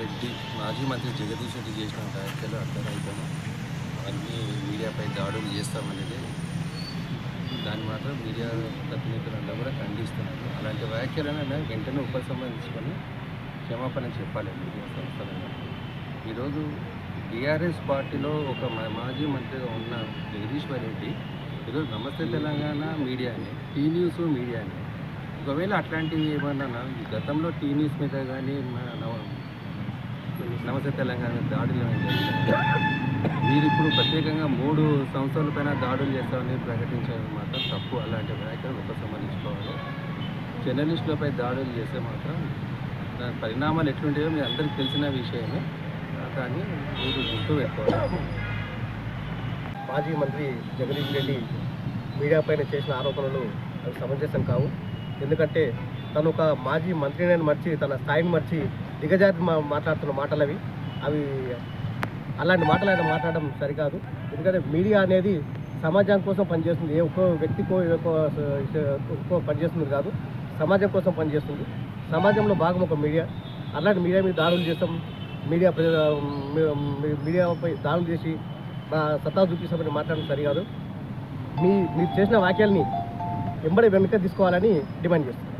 రెడ్డి మాజీ మంత్రి జగదీష్ రెడ్డి చేసిన వ్యాఖ్యలు అర్థరహితము. అన్ని మీడియాపై దాడులు చేస్తామనేది. దాన్ని మాత్రం మీడియా ప్రతినిధులంతా కూడా ఖండిస్తున్నారు. అలాంటి వ్యాఖ్యలను వెంటనే ఉపసంహరించుకొని క్షమాపణ చెప్పాలి మీడియా సంస్థలను ఈరోజు బీఆర్ఎస్ పార్టీలో ఒక మాజీ మంత్రిగా ఉన్న జగదీశ్వర్ రెడ్డి ఈరోజు నమస్తే తెలంగాణ మీడియాని టీ న్యూస్ మీడియాని. ఒకవేళ అట్లాంటివి ఏమన్నా గతంలో టీ న్యూస్ మీద కానీ నమస్తే తెలంగాణ దాడులు మీరు ఇప్పుడు ప్రత్యేకంగా మూడు సంవత్సరాల పైన దాడులు చేస్తామని ప్రకటించడం మాత్రం తప్పు. అలాంటి వ్యాఖ్యలు ఉపసంహరించుకోవాలి జర్నలిస్టులపై దాడులు చేస్తే మాత్రం దాని పరిణామాలు ఎట్లుంటాయో మీ అందరికీ తెలిసిన విషయమే. కానీ మీరు గుర్తు పెట్టుకోవాలి. మాజీ మంత్రి జగదీష్ రెడ్డి మీడియా పైన చేసిన ఆరోపణలు అవి సమంజసం కావు. ఎందుకంటే తను ఒక మాజీ మంత్రిని మర్చి తన స్థాయిని మర్చి దిగజాతి మాట్లాడుతున్న మాటలు అవి అవి అలాంటి మాటలు ఆయన మాట్లాడడం సరికాదు. ఎందుకంటే మీడియా అనేది సమాజం కోసం పనిచేస్తుంది. ఏ ఒక్కో వ్యక్తికో ఒక్కో పనిచేస్తుంది కాదు. సమాజం కోసం పనిచేస్తుంది. సమాజంలో భాగం ఒక మీడియా. అలాంటి మీడియా మీద దాడులు చేస్తాం. మీడియా మీ- మీడియాపై దాడులు చేసి మా సత్తా చూపిస్తామని మాట్లాడడం సరికాదు. మీ మీరు చేసిన వాక్యాల్ని ఎంబడి వెనుక తీసుకోవాలని డిమాండ్ చేస్తాం